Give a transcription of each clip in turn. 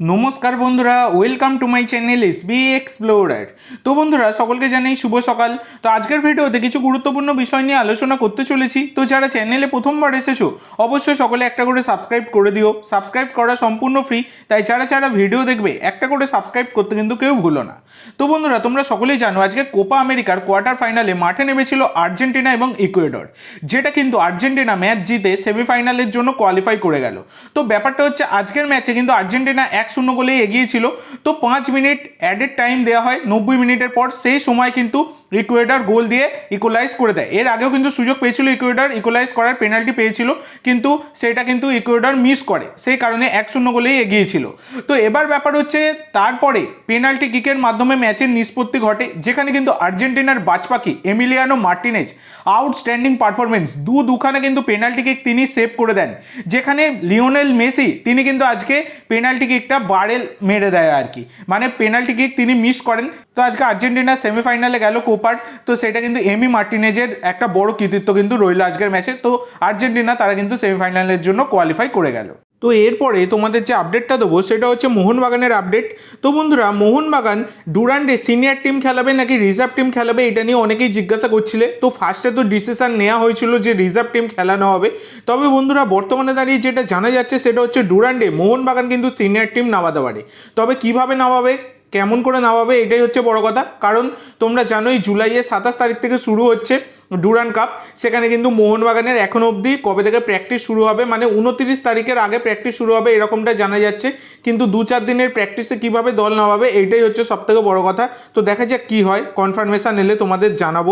নমস্কার বন্ধুরা welcome to my channel S B Explorer তো বন্ধুরা, সকলকে জানাই শুভ সকাল। তো আজকের ভিডিওতে কিছু গুরুত্বপূর্ণ বিষয় নিয়ে আলোচনা করতে চলেছি। তো যারা চ্যানেলে প্রথমবার এসেছ, অবশ্যই সকলে একটা করে সাবস্ক্রাইব করে দিও। সাবস্ক্রাইব করা সম্পূর্ণ ফ্রি তাই যারা যারা ভিডিও দেখবে, একটা করে সাবস্ক্রাইব করতে কিন্তু কেউ ভুলো না। তো বন্ধুরা, তোমরা সকলেই জানো, আজকে কোপা আমেরিকার কোয়ার্টার ফাইনালে মাঠে নেমেছিল আর্জেন্টিনা এবং ইকুয়েডর, যেটা কিন্তু আর্জেন্টিনা ম্যাচ জিতে সেমিফাইনালের জন্য কোয়ালিফাই করে গেল। তো ব্যাপারটা হচ্ছে, আজকের ম্যাচে কিন্তু আর্জেন্টিনা এক শূন্য গোলেই এগিয়েছিল। তো পাঁচ মিনিট অ্যাডেড টাইম দেওয়া হয়, নব্বই মিনিটের পর সেই সময় কিন্তু ইকুয়েডার গোল দিয়ে ইকুয়ালাইজ করে দেয়। এর আগেও কিন্তু সুযোগ পেয়েছিল ইকুয়েডার ইকুয়ালাইজ করার পেনাল্টি পেয়েছিল, কিন্তু সেটা কিন্তু ইকুয়েডার মিস করে। সেই কারণে এক শূন্য গোলেই এগিয়েছিল। তো এবার ব্যাপার হচ্ছে, তারপরে পেনাল্টি কিকের মাধ্যমে ম্যাচের নিষ্পত্তি ঘটে, যেখানে কিন্তু আর্জেন্টিনার বাজপাখি এমিলিয়ানো মার্টিনেজ আউটস্ট্যান্ডিং পারফরমেন্স দু দুখানে কিন্তু পেনাল্টি কিক তিনি সেভ করে দেন, যেখানে লিওনেল মেসি, তিনি কিন্তু আজকে পেনাল্টি কিকটা বারেল মেরে দেয় আর কি। মানে পেনাল্টি কিক তিনি মিস করেন। তো আজকে আর্জেন্টিনা সেমিফাইনালে গেল কোপার তো সেটা কিন্তু এমি মার্টিনেজের একটা বড় কৃতিত্ব কিন্তু রইল আজকের ম্যাচে। তো আর্জেন্টিনা তারা কিন্তু সেমিফাইনালের জন্য কোয়ালিফাই করে গেল। তো এরপরে তোমাদের যে আপডেটটা দেবো, সেটা হচ্ছে মোহনবাগানের আপডেট তো বন্ধুরা, মোহনবাগান ডুরান্ডে সিনিয়র টিম খেলাবে নাকি রিজার্ভ টিম খেলাবে, এটা নিয়ে অনেকেই জিজ্ঞাসা করছিলে। তো ফার্স্টে তো ডিসিশন নেওয়া হয়েছিল যে রিজার্ভ টিম খেলানো হবে। তবে বন্ধুরা, বর্তমানে দাঁড়িয়ে যেটা জানা যাচ্ছে, সেটা হচ্ছে ডুরান্ডে মোহনবাগান কিন্তু সিনিয়র টিম নামাতে পারে। তবে কীভাবে নামাবে? কেমন করে নামাবে এটাই হচ্ছে বড় কথা। কারণ তোমরা জানোই, জুলাইয়ের সাতাশ তারিখ থেকে শুরু হচ্ছে ডুরান কাপ। সেখানে কিন্তু মোহনবাগানের এখনও অবধি কবে থেকে প্র্যাকটিস শুরু হবে মানে উনত্রিশ তারিখের আগে প্র্যাকটিস শুরু হবে এরকমটা জানা যাচ্ছে। কিন্তু দু চার দিনের প্র্যাকটিসে কীভাবে দল নামাবে এইটাই হচ্ছে সবথেকে বড় কথা। তো দেখা যাক কী হয় কনফার্মেশান এলে তোমাদের জানাব।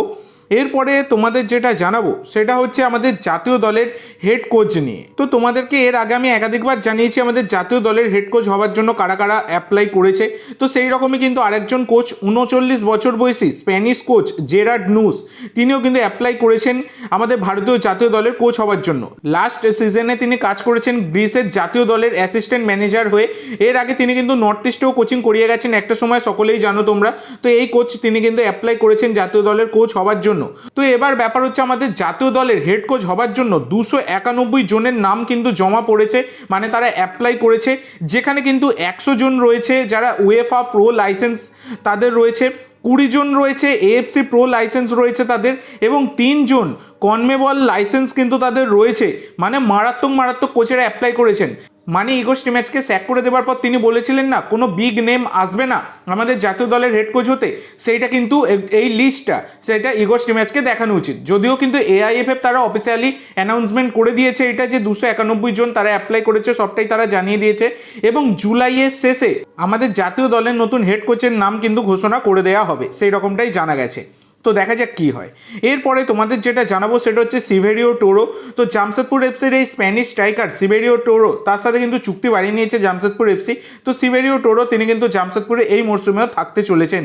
এরপরে তোমাদের যেটা জানাব, সেটা হচ্ছে আমাদের জাতীয় দলের হেড কোচ নিয়ে। তো তোমাদেরকে এর আগে আমি একাধিকবার জানিয়েছি, আমাদের জাতীয় দলের হেড কোচ হওয়ার জন্য কারা কারা অ্যাপ্লাই করেছে। তো সেই রকমই কিন্তু আরেকজন কোচ উনচল্লিশ বছর বয়সী স্প্যানিশ কোচ জেরার্ড নুস তিনিও কিন্তু অ্যাপ্লাই করেছেন আমাদের ভারতীয় জাতীয় দলের কোচ হওয়ার জন্য। লাস্ট সিজনে তিনি কাজ করেছেন গ্রিসের জাতীয় দলের অ্যাসিস্ট্যান্ট ম্যানেজার হয়ে। এর আগে তিনি কিন্তু নর্থ ইস্টেও কোচিং করিয়ে গেছেন, একটা সময় সকলেই জানো তোমরা। তো এই কোচ তিনি কিন্তু অ্যাপ্লাই করেছেন জাতীয় দলের কোচ হওয়ার জন্য। তো এবার ব্যাপার হচ্ছে আমাদের জাতীয় দলের হেড কোচ হবার জন্য দুশো একানব্বই জনের নাম কিন্তু জমা পড়েছে মানে তারা অ্যাপ্লাই করেছে, যেখানে কিন্তু একশো জন রয়েছে যারা উয়েফা প্রো লাইসেন্স তাদের রয়েছে, কুড়ি জন রয়েছে এএফসি প্রো লাইসেন্স রয়েছে তাদের, এবং তিনজন কনমেবল লাইসেন্স কিন্তু তাদের রয়েছে মানে মারাত্মক মারাত্মক কোচেরা অ্যাপ্লাই করেছেন। মানে ইগোস্টি ম্যাচকে স্যাক করে দেওয়ার পর তিনি বলেছিলেন না, কোনো বিগ নেম আসবে না আমাদের জাতীয় দলের হেড কোচ হতে। সেইটা কিন্তু এই লিস্টটা সেটা ইগোস্টি ম্যাচকে দেখানো উচিত। যদিও কিন্তু এআইএফএফ তারা অফিসিয়ালি অ্যানাউন্সমেন্ট করে দিয়েছে এটা যে দুশো একানব্বই জন তারা অ্যাপ্লাই করেছে, সবটাই তারা জানিয়ে দিয়েছে। এবং জুলাইয়ের শেষে আমাদের জাতীয় দলের নতুন হেড কোচের নাম কিন্তু ঘোষণা করে দেওয়া হবে, সেই রকমটাই জানা গেছে। তো দেখা যাক কী হয়। এরপরে তোমাদের যেটা জানাব সেটা হচ্ছে সিভেরিও টোরো তো জামশেদপুর এফসির এই স্প্যানিশ স্ট্রাইকার সিভেরিও টোরো তার সাথে কিন্তু চুক্তি বাড়িয়ে নিয়েছে জামশেদপুর এফসি তো সিভেরিও টোরো তিনি কিন্তু জামশেদপুরে এই মরশুমেও থাকতে চলেছেন।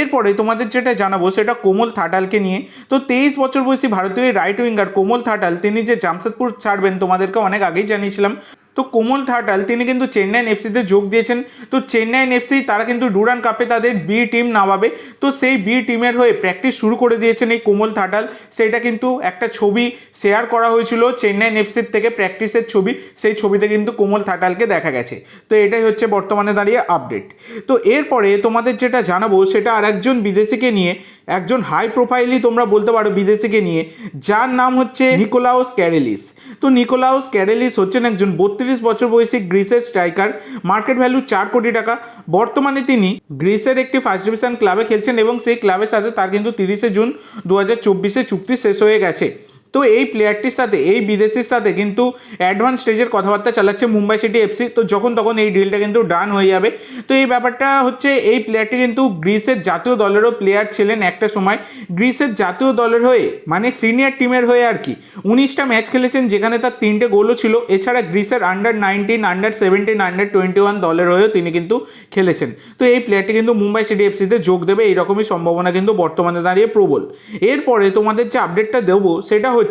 এরপরে তোমাদের যেটা জানাব সেটা কোমল থাটালকে নিয়ে। তো তেইশ বছর বয়সী ভারতীয় রাইট উইঙ্গার কোমল থাটাল, তিনি যে জামশেদপুর ছাড়বেন তোমাদেরকে অনেক আগেই জানিয়েছিলাম। তো কোমল থাটাল তিনি কিন্তু চেন্নাইন এফসিতে যোগ দিয়েছেন। তো চেন্নাইন এফসি, তারা কিন্তু ডুরান কাপে তাদের বি টিম নামাবে। তো সেই বি টিমের হয়ে প্র্যাকটিস শুরু করে দিয়েছেন এই কোমল থাটাল সেটা কিন্তু একটা ছবি শেয়ার করা হয়েছিল চেন্নাইন এফসির থেকে প্র্যাকটিসের ছবি। সেই ছবিতে কিন্তু কোমল থাটালকে দেখা গেছে। তো এটাই হচ্ছে বর্তমানে দাঁড়িয়ে আপডেট তো এরপরে তোমাদের যেটা জানাব, সেটা আর একজন বিদেশিকে নিয়ে, একজন হাই প্রোফাইলই তোমরা বলতে পারো বিদেশিকে নিয়ে, যার নাম হচ্ছে নিকোলাউস ক্যারেলিস। তো নিকোলাউস ক্যারেলিস হচ্ছেন একজন বত্রিশ বছর বয়সী গ্রিসের স্ট্রাইকার। মার্কেট ভ্যালু চার কোটি টাকা। বর্তমানে তিনি গ্রিসের একটি ফার্স্ট ডিভিশন ক্লাবে খেলছেন এবং সেই ক্লাবের সাথে তার কিন্তু তিরিশে জুন দু হাজার চব্বিশে চুক্তি শেষ হয়ে গেছে। তো এই প্লেয়ারটির সাথে, এই বিদেশির সাথে কিন্তু অ্যাডভান্স স্টেজের কথাবার্তা চালাচ্ছে মুম্বাই সিটি এফসি তো যখন তখন এই ডিলটা কিন্তু ডান হয়ে যাবে। তো এই ব্যাপারটা হচ্ছে, এই প্লেয়ারটি কিন্তু গ্রিসের জাতীয় দলেরও প্লেয়ার ছিলেন একটা সময়। গ্রিসের জাতীয় দলের হয়ে মানে সিনিয়র টিমের হয়ে আর কি, উনিশটা ম্যাচ খেলেছেন যেখানে তার তিনটে গোলও ছিল। এছাড়া গ্রিসের under nineteen under seventeen under twenty one দলের হয়েও তিনি কিন্তু খেলেছেন। তো এই প্লেয়ারটি কিন্তু মুম্বাই সিটি এফসিতে যোগ দেবে, এইরকমই সম্ভাবনা কিন্তু বর্তমানে দাঁড়িয়ে প্রবল। এরপরে তোমাদের যে আপডেটটা দেবো, সেটা হচ্ছে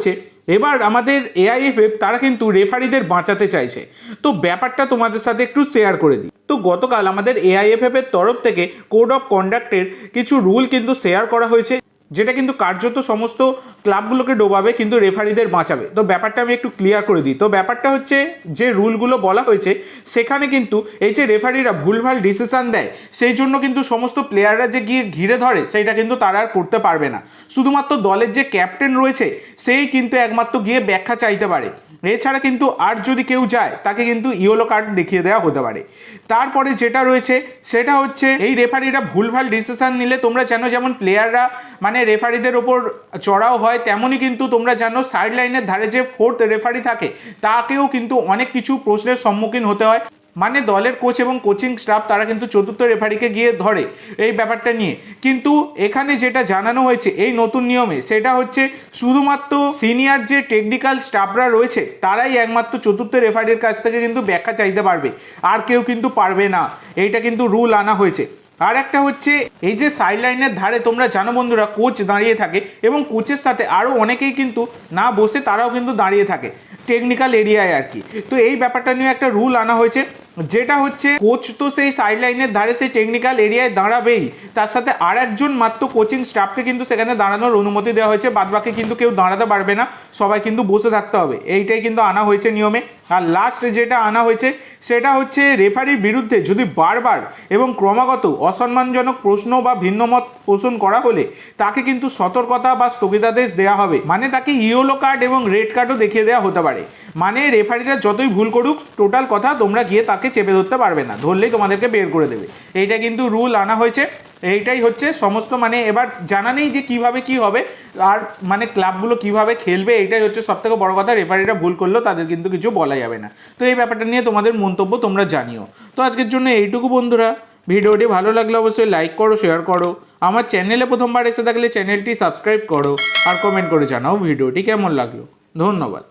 এবার আমাদের এআইএফএফ, তারা কিন্তু রেফারিদের বাঁচাতে চাইছে। তো ব্যাপারটা তোমাদের সাথে একটু শেয়ার করে দিই। তো গতকাল আমাদের এআইএফএফ এর তরফ থেকে কোড অফ কন্ডাক্টের কিছু রুল কিন্তু শেয়ার করা হয়েছে। যেটা কিন্তু কার্যত সমস্ত ক্লাবগুলোকে ডোবাবে, কিন্তু রেফারিদের বাঁচাবে। তো ব্যাপারটা আমি একটু ক্লিয়ার করে দিই। তো ব্যাপারটা হচ্ছে, যে রুলগুলো বলা হয়েছে, সেখানে কিন্তু এই যে রেফারিরা ভুলভাল ডিসিশান দেয়, সেই জন্য কিন্তু সমস্ত প্লেয়াররা যে গিয়ে ঘিরে ধরে, সেইটা কিন্তু তারা আর করতে পারবে না। শুধুমাত্র দলের যে ক্যাপ্টেন রয়েছে, সেই কিন্তু একমাত্র গিয়ে ব্যাখ্যা চাইতে পারে। এছাড়া কিন্তু আর যদি কেউ যায়, তাকে কিন্তু ইয়েলো কার্ড দেখিয়ে দেওয়া হতে পারে। তারপরে যেটা রয়েছে, সেটা হচ্ছে, এই রেফারিরা ভুলভাল ডিসিশান নিলে তোমরা জানো যেমন প্লেয়াররা মানে রেফারিদের ওপর চড়াও হয়, তেমনই কিন্তু তোমরা জানো সাইড লাইনের ধারে যে ফোর্থ রেফারি থাকে, তাকেও কিন্তু অনেক কিছু প্রশ্নের সম্মুখীন হতে হয়। মানে দলের কোচ এবং কোচিং স্টাফ তারা কিন্তু চতুর্থ রেফারিকে গিয়ে ধরে এই ব্যাপারটা নিয়ে। কিন্তু এখানে যেটা জানানো হয়েছে এই নতুন নিয়মে, সেটা হচ্ছে শুধুমাত্র সিনিয়র যে টেকনিক্যাল স্টাফরা রয়েছে, তারাই একমাত্র চতুর্থ রেফারির কাছ থেকে কিন্তু ব্যাখ্যা চাইতে পারবে। আর কেউ কিন্তু পারবে না। এইটা কিন্তু রুল আনা হয়েছে। আর একটা হচ্ছে, এই যে সাইডলাইনের ধারে তোমরা জানো বন্ধুরা কোচ দাঁড়িয়ে থাকে এবং কোচের সাথে আরও অনেকেই কিন্তু না বসে তারাও কিন্তু দাঁড়িয়ে থাকে টেকনিক্যাল এরিয়ায় আর কি। তো এই ব্যাপারটা নিয়ে একটা রুল আনা হয়েছে যেটা হচ্ছে কোচ তো সেই সাইড লাইনের ধারে সেই টেকনিক্যাল এরিয়ায় দাঁড়াবেই। তার সাথে আর একজন মাত্র কোচিং স্টাফকে কিন্তু সেখানে দাঁড়ানোর অনুমতি দেওয়া হয়েছে। বাদ বাকি কিন্তু কেউ দাঁড়াতে পারবে না, সবাই কিন্তু বসে থাকতে হবে। এইটাই কিন্তু আনা হয়েছে নিয়মে। আর লাস্ট যেটা আনা হয়েছে, সেটা হচ্ছে রেফারির বিরুদ্ধে যদি বারবার এবং ক্রমাগত অসম্মানজনক প্রশ্ন বা ভিন্নমত পোষণ করা হলে, তাকে কিন্তু সতর্কতা বা স্থগিতাদেশ দেওয়া হবে। মানে তাকে ইয়েলো কার্ড এবং রেড কার্ডও দেখিয়ে দেওয়া হতে পারে। মানে রেফারিরা যতই ভুল করুক টোটাল কথা তোমরা গিয়ে তাকে চেপে ধরতে পারবে না, ধরলেই তোমাদেরকে বের করে দেবে। এইটা কিন্তু রুল আনা হয়েছে। এইটাই হচ্ছে সমস্ত মানে এবার জানা নেই যে কীভাবে কি হবে, আর মানে ক্লাবগুলো কীভাবে খেলবে, এইটাই হচ্ছে সব থেকে বড় কথা। রেফারিরা ভুল করলেও তাদের কিন্তু কিছু বলা যাবে না। তো এই ব্যাপারটা নিয়ে তোমাদের মন্তব্য তোমরা জানিও। তো আজকের জন্য এইটুকু বন্ধুরা। ভিডিওটি ভালো লাগলে অবশ্যই লাইক করো শেয়ার করো। আমার চ্যানেলে প্রথমবার এসে থাকলে চ্যানেলটি সাবস্ক্রাইব করো আর কমেন্ট করে জানাও ভিডিওটি কেমন লাগল। ধন্যবাদ।